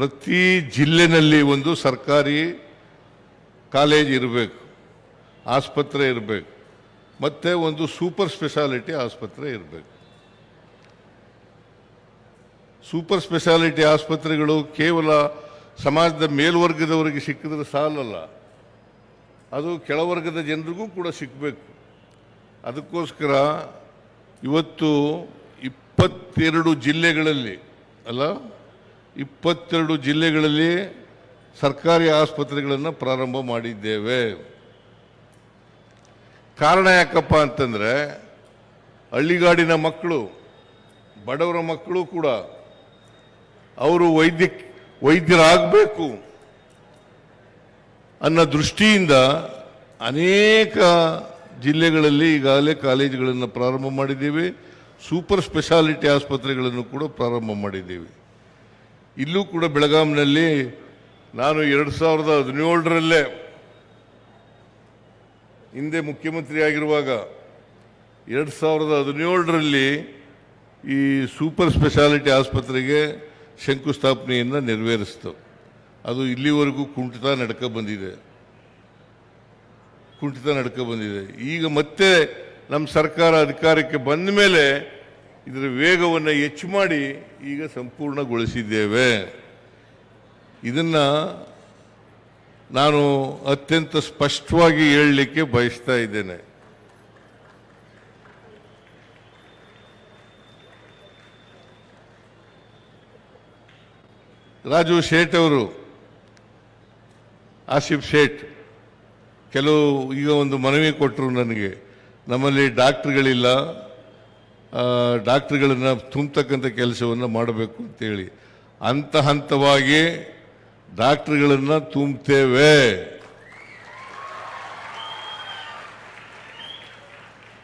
ಪ್ರತಿ ಜಿಲ್ಲೆನಲ್ಲಿ ಒಂದು ಸರ್ಕಾರಿ ಕಾಲೇಜ್ ಇರಬೇಕು, ಆಸ್ಪತ್ರೆ ಇರಬೇಕು, ಮತ್ತು ಒಂದು ಸೂಪರ್ ಸ್ಪೆಷಾಲಿಟಿ ಆಸ್ಪತ್ರೆ ಇರಬೇಕು. ಸೂಪರ್ ಸ್ಪೆಷಾಲಿಟಿ ಆಸ್ಪತ್ರೆಗಳು ಕೇವಲ ಸಮಾಜದ ಮೇಲ್ವರ್ಗದವರಿಗೆ ಸಿಕ್ಕಿದ್ರೆ ಸಾಲಲ್ಲ, ಅದು ಕೆಳವರ್ಗದ ಜನರಿಗೂ ಕೂಡ ಸಿಕ್ಕಬೇಕು ಅದಕ್ಕೋಸ್ಕರ ಇವತ್ತು ಇಪ್ಪತ್ತೆರಡು ಜಿಲ್ಲೆಗಳಲ್ಲಿ, ಅಲ್ಲ? ಇಪ್ಪತ್ತೆರಡು ಜಿಲ್ಲೆಗಳಲ್ಲಿ ಸರ್ಕಾರಿ ಆಸ್ಪತ್ರೆಗಳನ್ನು ಪ್ರಾರಂಭ ಮಾಡಿದ್ದೇವೆ. ಕಾರಣ ಯಾಕಪ್ಪ ಅಂತಂದರೆ ಹಳ್ಳಿಗಾಡಿನ ಮಕ್ಕಳು, ಬಡವರ ಮಕ್ಕಳು ಕೂಡ ಅವರು ವೈದ್ಯ ವೈದ್ಯರಾಗಬೇಕು ಅನ್ನೋ ದೃಷ್ಟಿಯಿಂದ ಅನೇಕ ಜಿಲ್ಲೆಗಳಲ್ಲಿ ಈಗಾಗಲೇ ಕಾಲೇಜುಗಳನ್ನು ಪ್ರಾರಂಭ ಮಾಡಿದ್ದೀವಿ. ಸೂಪರ್ ಸ್ಪೆಷಾಲಿಟಿ ಆಸ್ಪತ್ರೆಗಳನ್ನು ಕೂಡ ಪ್ರಾರಂಭ ಮಾಡಿದ್ದೀವಿ. ಇಲ್ಲೂ ಕೂಡ ಬೆಳಗಾಂನಲ್ಲಿ ನಾನು ಎರಡು ಸಾವಿರದ ಹದಿನೇಳರಲ್ಲೇ ಹಿಂದೆ ಮುಖ್ಯಮಂತ್ರಿ ಆಗಿರುವಾಗ ಎರಡು ಸಾವಿರದ ಹದಿನೇಳರಲ್ಲಿ ಈ ಸೂಪರ್ ಸ್ಪೆಷಾಲಿಟಿ ಆಸ್ಪತ್ರೆಗೆ ಶಂಕುಸ್ಥಾಪನೆಯನ್ನು ನೆರವೇರಿಸ್ತು. ಅದು ಇಲ್ಲಿವರೆಗೂ ಕುಂಠಿತ ನಡ್ಕ ಬಂದಿದೆ. ಕುಂಠಿತ ನಡ್ಕ ಬಂದಿದೆ. ಈಗ ಮತ್ತೆ ನಮ್ಮ ಸರ್ಕಾರ ಅಧಿಕಾರಕ್ಕೆ ಬಂದ ಮೇಲೆ ಇದರ ವೇಗವನ್ನು ಹೆಚ್ಚು ಮಾಡಿ ಈಗ ಸಂಪೂರ್ಣಗೊಳಿಸಿದ್ದೇವೆ. ಇದನ್ನು ನಾನು ಅತ್ಯಂತ ಸ್ಪಷ್ಟವಾಗಿ ಹೇಳಲಿಕ್ಕೆ ಬಯಸ್ತಾ ಇದ್ದೇನೆ. ರಾಜು ಶೇಟ್ ಅವರು, ಆಸಿಫ್ ಶೇಟ್, ಕೆಲವು ಈಗ ಒಂದು ಮನವಿ ಕೊಟ್ಟರು ನನಗೆ. ನಮ್ಮಲ್ಲಿ ಡಾಕ್ಟ್ರುಗಳಿಲ್ಲ. ಡಾಕ್ಟ್ರುಗಳನ್ನ ತುಂಬತಕ್ಕಂಥ ಕೆಲಸವನ್ನು ಮಾಡಬೇಕು ಅಂತೇಳಿ. ಹಂತ ಹಂತವಾಗಿ ಡಾಕ್ಟ್ರುಗಳನ್ನು ತುಂಬುತ್ತೇವೆ.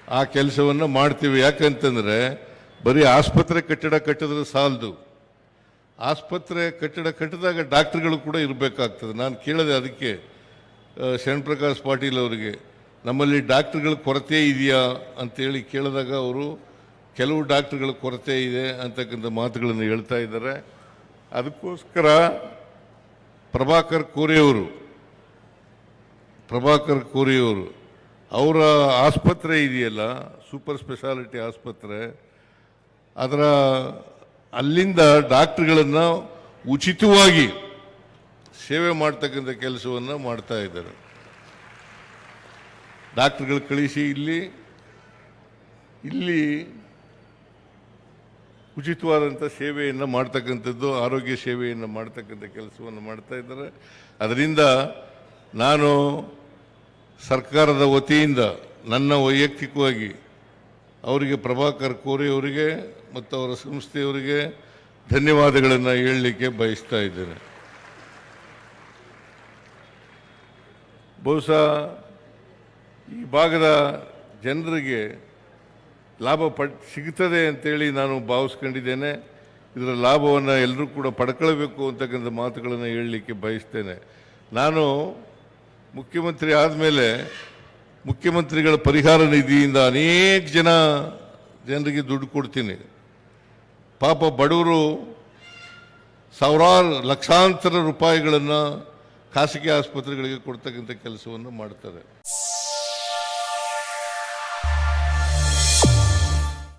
ಆ ಕೆಲಸವನ್ನು ಮಾಡ್ತೀವಿ. ಯಾಕಂತಂದರೆ ಬರೀ ಆಸ್ಪತ್ರೆ ಕಟ್ಟಡ ಕಟ್ಟಿದ್ರೆ ಸಾಲದು. ಆಸ್ಪತ್ರೆ ಕಟ್ಟಡ ಕಟ್ಟಿದಾಗ ಡಾಕ್ಟ್ರ್ಗಳು ಕೂಡ ಇರಬೇಕಾಗ್ತದೆ. ನಾನು ಕೇಳಿದೆ ಅದಕ್ಕೆ ಶರಣ್ ಪ್ರಕಾಶ್ ಪಾಟೀಲ್ ಅವರಿಗೆ. ನಮ್ಮಲ್ಲಿ ಡಾಕ್ಟ್ರುಗಳ ಕೊರತೆ ಇದೆಯಾ ಅಂತೇಳಿ ಕೇಳಿದಾಗ ಅವರು ಕೆಲವು ಡಾಕ್ಟ್ರುಗಳ ಕೊರತೆ ಇದೆ ಅಂತಕ್ಕಂಥ ಮಾತುಗಳನ್ನು ಹೇಳ್ತಾ ಇದ್ದಾರೆ. ಅದಕ್ಕೋಸ್ಕರ ಪ್ರಭಾಕರ್ ಕೋರೆಯವರು, ಪ್ರಭಾಕರ್ ಕೋರಿಯವರು, ಅವರ ಆಸ್ಪತ್ರೆ ಇದೆಯಲ್ಲ, ಸೂಪರ್ ಸ್ಪೆಷಾಲಿಟಿ ಆಸ್ಪತ್ರೆ, ಅದರ ಅಲ್ಲಿಂದ ಡಾಕ್ಟ್ರುಗಳನ್ನು ಉಚಿತವಾಗಿ ಸೇವೆ ಮಾಡ್ತಕ್ಕಂಥ ಕೆಲಸವನ್ನು ಮಾಡ್ತಾ ಇದ್ದಾರೆ. ಡಾಕ್ಟ್ರುಗಳು ಕಳಿಸಿ ಇಲ್ಲಿ ಇಲ್ಲಿ ಉಚಿತವಾದಂಥ ಸೇವೆಯನ್ನು ಮಾಡ್ತಕ್ಕಂಥದ್ದು, ಆರೋಗ್ಯ ಸೇವೆಯನ್ನು ಮಾಡ್ತಕ್ಕಂಥ ಕೆಲಸವನ್ನು ಮಾಡ್ತಾ ಇದ್ದಾರೆ. ಅದರಿಂದ ನಾನು ಸರ್ಕಾರದ ವತಿಯಿಂದ ನನ್ನ ವೈಯಕ್ತಿಕವಾಗಿ ಅವರಿಗೆ ಪ್ರಭಾಕರ್ ಕೋರಿ ಅವರಿಗೆ ಮತ್ತು ಅವರ ಸಂಸ್ಥೆಯವರಿಗೆ ಧನ್ಯವಾದಗಳನ್ನು ಹೇಳಲಿಕ್ಕೆ ಬಯಸ್ತಾ ಇದ್ದೇನೆ. ಬಹುಶಃ ಈ ಭಾಗದ ಜನರಿಗೆ ಲಾಭ ಪಡ್, ಸಿಗ್ತದೆ ಅಂತೇಳಿ ನಾನು ಭಾವಿಸ್ಕೊಂಡಿದ್ದೇನೆ. ಇದರ ಲಾಭವನ್ನು ಎಲ್ಲರೂ ಕೂಡ ಪಡ್ಕೊಳ್ಬೇಕು ಅಂತಕ್ಕಂಥ ಮಾತುಗಳನ್ನು ಹೇಳಲಿಕ್ಕೆ ಬಯಸ್ತೇನೆ. ನಾನು ಮುಖ್ಯಮಂತ್ರಿ ಆದಮೇಲೆ ಮುಖ್ಯಮಂತ್ರಿಗಳ ಪರಿಹಾರ ನಿಧಿಯಿಂದ ಅನೇಕ ಜನ ಜನರಿಗೆ ದುಡ್ಡು ಕೊಡ್ತೀನಿ. ಪಾಪ ಬಡವರು ಸಾವಿರಾರು ಲಕ್ಷಾಂತರ ರೂಪಾಯಿಗಳನ್ನು ಖಾಸಗಿ ಆಸ್ಪತ್ರೆಗಳಿಗೆ ಕೊಡ್ತಕ್ಕಂಥ ಕೆಲಸವನ್ನು ಮಾಡ್ತಾರೆ.